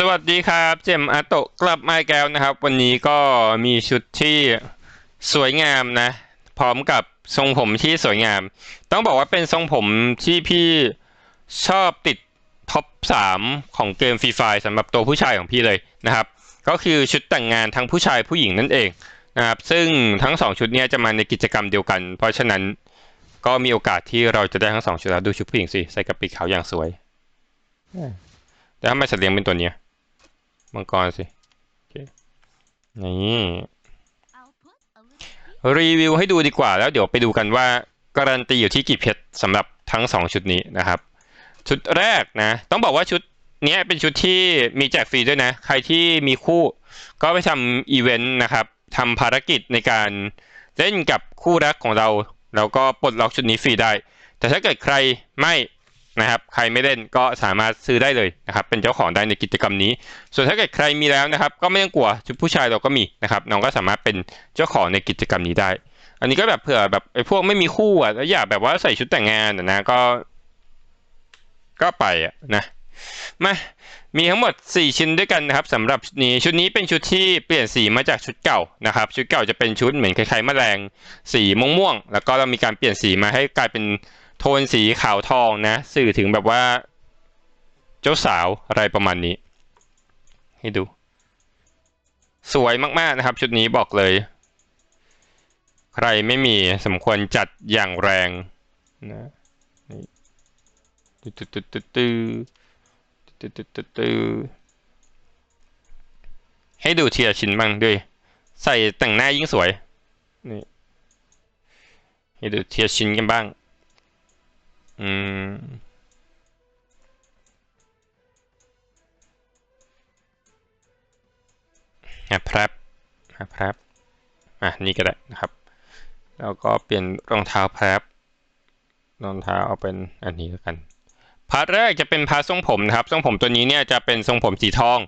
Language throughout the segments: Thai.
สวัสดีครับเจมอาโตะกลับมาอีกแล้วนะครับ วันนี้ก็มีชุดที่สวยงามนะ พร้อมกับทรงผมที่สวยงาม ต้องบอกว่าเป็นทรงผมที่พี่ชอบติดท็อปสามของเกมฟรีไฟสำหรับตัวผู้ชายของพี่เลยนะครับ ก็คือชุดแต่งงานทั้งผู้ชายผู้หญิงนั่นเองนะครับ ซึ่งทั้งสองชุดเนี้ยจะมาในกิจกรรมเดียวกัน เพราะฉะนั้นก็มีโอกาสที่เราจะได้ทั้งสองชุดแล้วดูชุดผู้หญิงสิใส่กระปิกขาวอย่างสวยแล้วทำไมสัตว์เลี้ยงเป็นตัวเนี้ย มังกรสิโอเคนี่ I'll put a little รีวิวให้ดูดีกว่าแล้วเดี๋ยวไปดูกันว่าการันตีอยู่ที่กี่เพชรสำหรับทั้งสองชุดนี้นะครับ ชุดแรกนะ ต้องบอกว่าชุดเนี้ยเป็นชุดที่มีแจกฟรีด้วยนะ ใครที่มีคู่ก็ไปทำอีเวนต์นะครับทำภารกิจในการเล่นกับคู่รักของเรา แล้วก็ปลดล็อกชุดนี้ฟรีได้ แต่ถ้าเกิดใครไม่ นะครับ ใครไม่เล่นก็สามารถซื้อได้เลยนะครับ เป็นเจ้าของได้ในกิจกรรมนี้ ส่วนถ้าเกิดใครมีแล้วนะครับ ก็ไม่ต้องกลัวชุดผู้ชายเราก็มีนะครับ น้องก็สามารถเป็นเจ้าของในกิจกรรมนี้ได้ อันนี้ก็แบบเผื่อแบบไอ้พวกไม่มีคู่อะแล้วอยากแบบว่าใส่ชุดแต่งงานอะนะก็ ก็ไปอะนะมามีทั้งหมด 4 ชิ้นด้วยกันนะครับสำหรับนี้ชุดนี้เป็นชุดที่เปลี่ยนสีมาจากชุดเก่านะครับ ชุดเก่าจะเป็นชุดเหมือนคล้ายๆแมลงสีม่วงๆแล้วก็เรามีการเปลี่ยนสีมาให้กลายเป็น โทนสีขาวทองนะ สื่อถึงแบบว่า เจ้าสาวอะไรประมาณนี้ ให้ดู สวยมากๆนะครับ ชุดนี้บอกเลย ใครไม่มีสมควรจัดอย่างแรงนะนี่ตึ๊ดตึ๊ดตึ๊ดตึ๊ดตึ๊ดตึ๊ดตึ๊ดให้ดูเทียชินบ้างด้วย ใส่แต่งหน้ายิ่งสวยนี่ให้ดูเทียชินกันบ้าง อืมฮะครับฮะครับอะนี่ก็ได้นะครับ แล้วก็เปลี่ยนรองเท้าแพรบรองเท้าเอาเป็นอันนี้แล้วกัน พาร์ทแรกจะเป็นพาร์ททรงผมนะครับ ทรงผมตัวนี้เนี่ยจะเป็นทรงผมสีทอง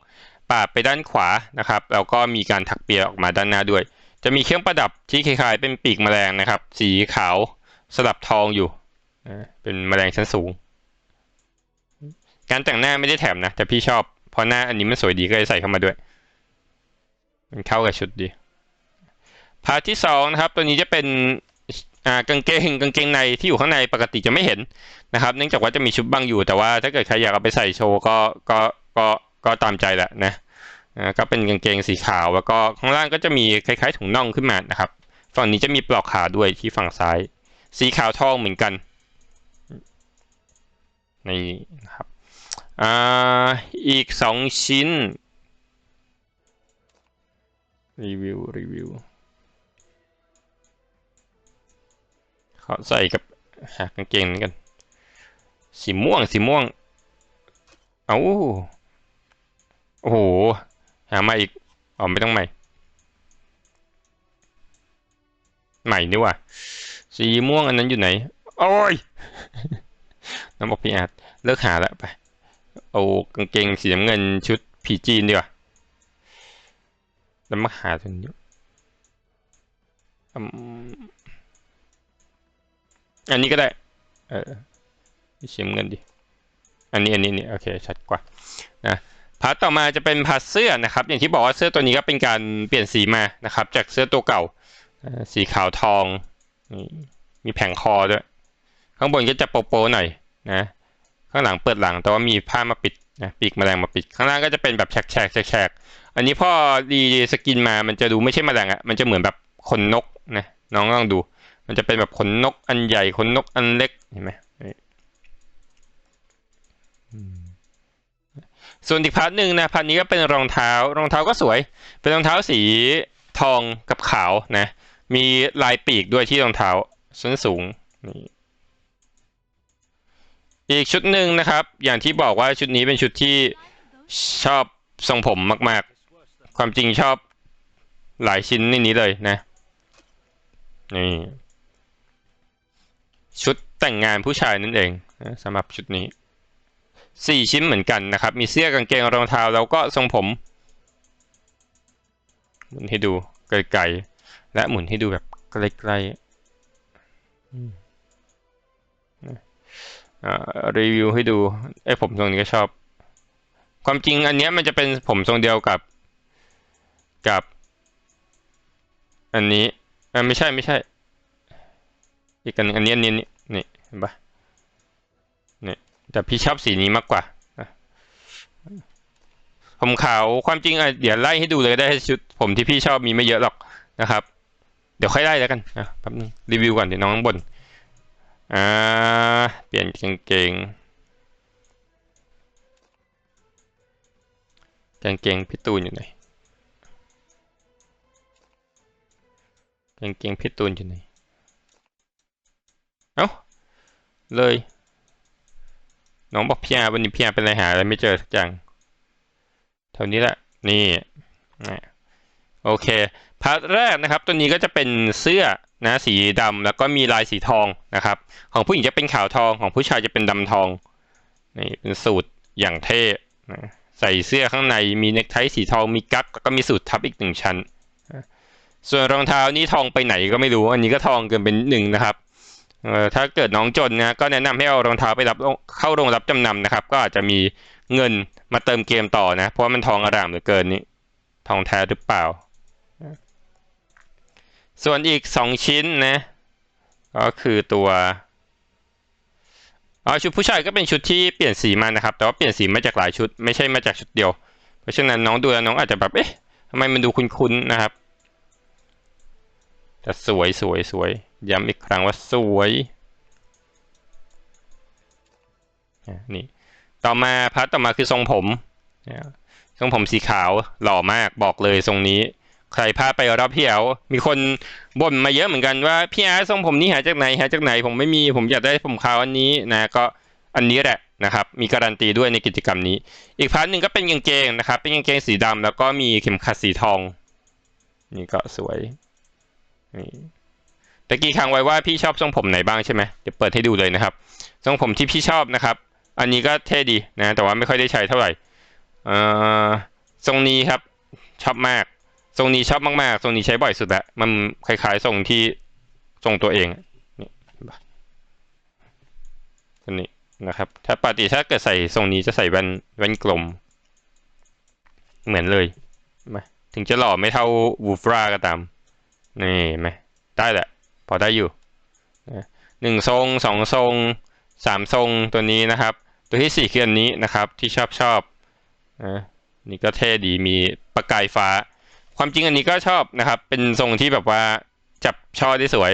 ปาดไปด้านขวานะครับ แล้วก็มีการถักเปียออกมาด้านหน้าด้วย จะมีเครื่องประดับที่คล้ายๆเป็นปีกแมลงนะครับ สีขาวสลับทองอยู่ เป็นแมลงชั้นสูง การแต่งหน้าไม่ได้แถมนะ แต่พี่ชอบเพราะหน้าอันนี้มันสวยดีก็เลยใส่เข้ามาด้วย มันเข้ากับชุดดี พาร์ทที่สองนะครับ ตัวนี้จะเป็นกางเกงกางเกงในที่อยู่ข้างในปกติจะไม่เห็นนะครับ เนื่องจากว่าจะมีชุดบังอยู่แต่ว่าถ้าเกิดใครอยากเอาไปใส่โชว์ก็ก็ก็ก็ตามใจแหละนะก็เป็นกางเกงสีขาว แล้วก็ข้างล่างก็จะมีคล้ายๆถุงน่องขึ้นมานะครับ ฝั่งนี้จะมีปลอกขาด้วยที่ฝั่งซ้าย สีขาวทองเหมือนกัน นี่นะครับอ่าอีกสองชิ้น รีวิว รีวิวเขาใส่กับหากางเกงนี้กัน สีม่วง สีม่วง เอาโอ้โห หามาอีกอ๋อไม่ต้องใหม่ ใหม่นี่ว่ะสีม่วงอันนั้นอยู่ไหน โอ้ย น้ำบอกพี่อาร์ตเลิกหาแล้วไป เอากางเกงสีน้ำเงินชุดผีจีนดีกว่า แล้วมาหาตัวนี้อืมอันนี้ก็ได้ เออเชิมเงินดิ อันนี้อันนี้นี่โอเคชัดกว่านะพาร์ทต่อมาจะเป็นพาร์ทเสื้อนะครับ อย่างที่บอกว่าเสื้อตัวนี้ก็เป็นการเปลี่ยนสีมานะครับ จากเสื้อตัวเก่าสีขาวทอง มีแผงคอด้วย ข้างบนก็จะโปๆหน่อยนะข้างหลังเปิดหลังแต่ว่ามีผ้ามาปิดนะปีกแมลงมาปิด ข้างล่างก็จะเป็นแบบแฉกแฉกแฉกอันนี้พอดีสกินมามันจะดูไม่ใช่แมลงอะมันจะเหมือนแบบขนนกนะน้องลองดู มันจะเป็นแบบขนนกอันใหญ่ขนนกอันเล็กเห็นไหมนี่อืมส่วนอีกพาร์ทหนึ่งนะพาร์ทนี้ก็เป็นรองเท้ารองเท้าก็สวย เป็นรองเท้าสีทองกับขาวนะ มีลายปีกด้วยที่รองเท้าส้นสูงนี่ อีกชุดหนึ่งนะครับ อย่างที่บอกว่าชุดนี้เป็นชุดที่ชอบทรงผมมาก ๆ ความจริงชอบหลายชิ้นในนี้เลยนะ นี่ ชุดแต่งงานผู้ชายนั่นเองนะสำหรับชุดนี้สี่ชิ้นเหมือนกันนะครับ มีเสื้อกางเกงรองเท้าแล้วก็ทรงผมหมุนให้ดูไกลๆและหมุนให้ดูแบบไกลๆ รีวิวให้ดูไอ้ผมตรงนี้ก็ชอบ ความจริงอันเนี้ยมันจะเป็นผมทรงเดียวกับ กับ อันนี้อ่อไม่ใช่ไม่ใช่ อีกอันอันนี้อันนี้นี่นี่เห็นปะนี่แต่พี่ชอบสีนี้มากกว่าผมขาวความจริงอะเดี๋ยวไล่ให้ดูเลยได้ชุดผมที่พี่ชอบมีไม่เยอะหรอกนะครับ เดี๋ยวค่อยไล่แล้วกันอะแป๊บนึงรีวิวก่อนเดี๋ยวน้องบ่น อ่า เปลี่ยนกางเกง กางเกงพี่ตูนอยู่ไหน กางเกงพี่ตูนอยู่ไหน เอ้า เลย น้องบอกพี่อาวันนี้พี่อาเป็นอะไรหาอะไรไม่เจอสักอย่างเท่านี้แหละ นี่นะโอเค พาร์ทแรกนะครับ ตัวนี้ก็จะเป็นเสื้อ นะสีดำแล้วก็มีลายสีทองนะครับ ของผู้หญิงจะเป็นขาวทองของผู้ชายจะเป็นดำทองนี่เป็นสูตรอย่างเท่นะใส่เสื้อข้างในมีเนคไทสีทองมีกั๊กแล้วก็มีสูตรทับอีกหนึ่งชั้น ส่วนรองเท้านี่ทองไปไหนก็ไม่รู้อันนี้ก็ทองเกินเป็นหนึ่งนะครับถ้าเกิดน้องจนนะก็แนะนำให้เอารองเท้าไปรับเข้าโรงรับจำนำนะครับ ก็อาจจะมีเงินมาเติมเกมต่อนะ เพราะว่ามันทองอร่ามเหลือเกินนี่ทองแท้หรือเปล่า ส่วนอีกสองชิ้นนะ ก็คือตัวอ๋อชุดผู้ชายก็เป็นชุดที่เปลี่ยนสีมานะครับ แต่ว่าเปลี่ยนสีมาจากหลายชุด ไม่ใช่มาจากชุดเดียว เพราะฉะนั้นน้องดูแล้วน้องอาจจะแบบเอ๊ะทำไมมันดูคุ้นๆนะครับแต่สวยสวยสวยย้ำอีกครั้งว่าสวยนี่ต่อมาพาร์ทต่อมาคือทรงผมทรงผมสีขาวหล่อมากบอกเลยทรงนี้ ใครพาไปรอบพี่แอลมีคนบ่นมาเยอะเหมือนกันว่าพี่แอลทรงผมนี้หาจากไหนหาจากไหน ผมไม่มีผมอยากได้ผมขาวอันนี้นะก็อันนี้แหละนะครับ มีการันตีด้วยในกิจกรรมนี้ อีกพาร์ทหนึ่งก็เป็นกางเกงนะครับ เป็นกางเกงสีดำแล้วก็มีเข็มขัดสีทอง นี่ก็สวยนี่ตะกี้ค้างไว้ว่าพี่ชอบทรงผมไหนบ้างใช่ไหมเดี๋ยวเปิดให้ดูเลยนะครับทรงผมที่พี่ชอบนะครับ อันนี้ก็เท่ดีนะ แต่ว่าไม่ค่อยได้ใช้เท่าไหร่เอ่อทรงนี้ครับชอบมาก ทรงนี้ชอบมากๆ ทรงนี้ใช้บ่อยสุดละมันคล้ายๆทรงที่ทรงตัวเองนี่ตัวนี้นะครับ ถ้าปกติถ้าเกิดใส่ทรงนี้จะใส่แว่นแว่นกลม เหมือนเลยเห็นไหมถึงจะหล่อไม่เท่าวูฟราก็ตาม นี่ไหมได้แหละ พอได้อยู่หนึ่งทรงสองทรงสามทรงตัวนี้นะครับ ตัวที่สี่คืออันนี้นะครับที่ชอบชอบนะนี่ก็เท่ดีมีประกายฟ้า ความจริงอันนี้ก็ชอบนะครับ เป็นทรงที่แบบว่าจับช่อได้สวย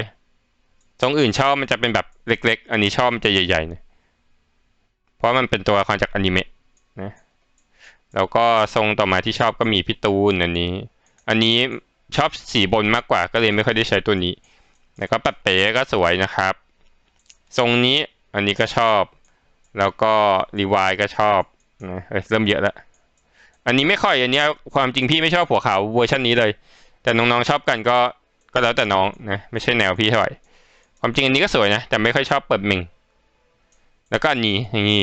ทรงอื่นชอบมันจะเป็นแบบเล็ก ๆ อันนี้ชอบมันจะใหญ่ๆนะเพราะมันเป็นตัวละครจากอนิเมะนะแล้วก็ทรงต่อมาที่ชอบก็มีพี่ตูนอันนี้ อันนี้ชอบสีบนมากกว่าก็เลยไม่ค่อยได้ใช้ตัวนี้ แล้วก็ปัดเป๋ก็สวยนะครับ ทรงนี้อันนี้ก็ชอบ แล้วก็รีวายก็ชอบนะเอเริ่มเยอะแล้ว อันนี้ไม่ค่อยอันนี้ความจริงพี่ไม่ชอบหัวขาวเวอร์ชันนี้เลย แต่น้องๆชอบกันก็ก็แล้วแต่น้องนะไม่ใช่แนวพี่เท่าไหร่ความจริงอันนี้ก็สวยนะ แต่ไม่ค่อยชอบเปิดมิงแล้วก็อันนี้นี่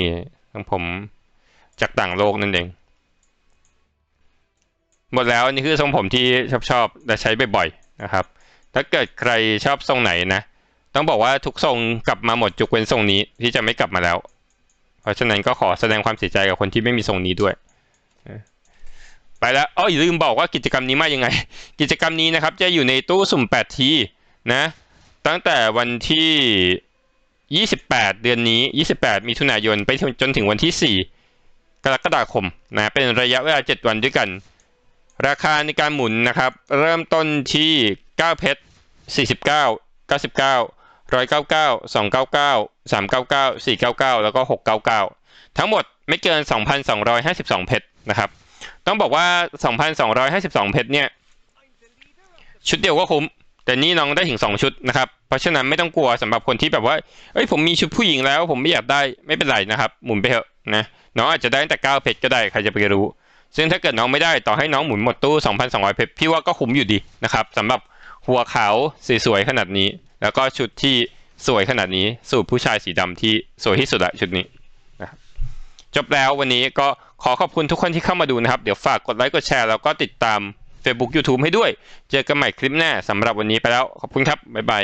ของผมจากต่างโลกนั่นเอง หมดแล้วนนี้คือทรงผมที่ชอบชอบและใช้บ่อยๆนะครับ ถ้าเกิดใครชอบทรงไหนนะ ต้องบอกว่าทุกทรงกลับมาหมดจุกเว้นทรงนี้ที่จะไม่กลับมาแล้ว เพราะฉะนั้นก็ขอแสดงความเสียใจกับคนที่ไม่มีทรงนี้ด้วย ไปแล้วอ๋ออย่าลืมบอกว่ากิจกรรมนี้มายังไง กิจกรรมนี้นะครับจะอยู่ในตู้สุ่ม 8 ทีนะ ตั้งแต่วันที่ 28 เดือนนี้ 28 มิถุนายนไปจนถึงวันที่ 4 กรกฎาคมนะเป็นระยะเวลา 7 วันด้วยกัน ราคาในการหมุนนะครับ เริ่มต้นที่ 9 เพชร 49 99 199 299 399 499 แล้วก็ 699 ทั้งหมดไม่เกิน 2,252 เพชรนะครับ ต้องบอกว่า 2,252 เพชรเนี่ย ชุดเดียวก็คุ้ม แต่นี่น้องได้ถึง 2 ชุดนะครับ เพราะฉะนั้นไม่ต้องกลัวสำหรับคนที่แบบว่า เอ้ยผมมีชุดผู้หญิงแล้ว ผมไม่อยากได้ไม่เป็นไรนะครับ หมุนไปเถอะนะน้องอาจจะได้แต่ 9 เพชรก็ได้ใครจะไปรู้ ซึ่งถ้าเกิดน้องไม่ได้ต่อให้น้องหมุนหมดตู้ 2,200 เพชรพี่ว่าก็คุ้มอยู่ดีนะครับสำหรับหัวขาวสวยๆขนาดนี้ แล้วก็ชุดที่สวยขนาดนี้สูตรผู้ชายสีดำที่สวยที่สุดละชุดนี้นะครับจบแล้ววันนี้ก็ ขอขอบคุณทุกคนที่เข้ามาดูนะครับ เดี๋ยวฝากกดไลค์กดแชร์แล้วก็ติดตาม Facebook YouTube ให้ด้วย เจอกันใหม่คลิปหน้าสำหรับวันนี้ไปแล้ว ขอบคุณครับ บ๊ายบาย